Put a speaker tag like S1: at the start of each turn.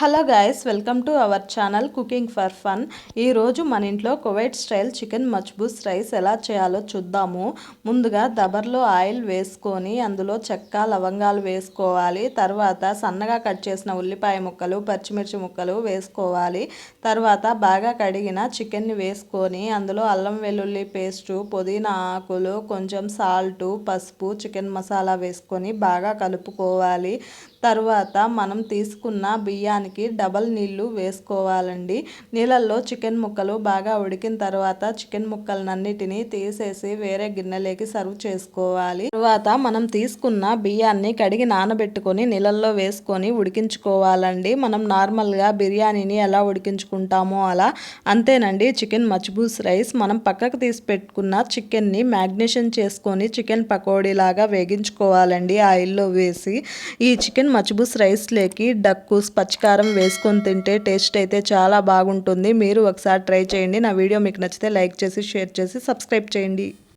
S1: Hello guys welcome to our channel cooking for fun. ఈరోజు మన ఇంట్లో Kuwait style chicken machboos rice ఎలా చేయాలో చూద్దాము. ముందుగా దబర్లో ఆయిల్ వేసుకొని అందులో చెక్క లవంగాలు వేసుకోవాలి. తర్వాత సన్నగా కట్ చేసిన ఉల్లిపాయ ముక్కలు పచ్చిమిర్చి ముక్కలు వేసుకోవాలి. తర్వాత బాగా కడిగిన చికెన్ని వేసుకొని అందులో అల్లం వెల్లుల్లి పేస్టు పుదీనా ఆకులు కొంచెం సాల్టు పసుపు చికెన్ మసాలా వేసుకొని బాగా కలుపుకోవాలి. తర్వాత మనం తీసుకున్న బియ్యాన్ని బియ్యానికి డబల్ నీళ్ళు వేసుకోవాలండి. నీళ్ళల్లో చికెన్ ముక్కలు బాగా ఉడికిన తర్వాత చికెన్ ముక్కలన్నిటినీ తీసేసి వేరే గిన్నెలోకి సర్వ్ చేసుకోవాలి. తర్వాత మనం తీసుకున్న బియ్యాన్ని కడిగి నానబెట్టుకొని నీళ్ళల్లో వేసుకొని ఉడికించుకోవాలండి. మనం నార్మల్గా బిర్యానీని ఎలా ఉడికించుకుంటామో అలా. అంతేనండి చికెన్ మచ్బూస్ రైస్ మనం పక్కకు తీసి పెట్టుకున్న చికెన్ని మ్యాగ్నేషన్ చేసుకొని చికెన్ పకోడీలాగా వేగించుకోవాలండి ఆయిల్లో వేసి. ఈ చికెన్ చికెన్ మచ్బూస్ రైస్లోకి డక్కుస్ పచ్చికారం వేసుకొని తింటే టేస్ట్ అయితే చాలా బాగుంటుంది. మీరు ఒకసారి ట్రై చేయండి. నా వీడియో మీకు నచ్చితే లైక్ చేసి షేర్ చేసి సబ్స్క్రైబ్ చేయండి.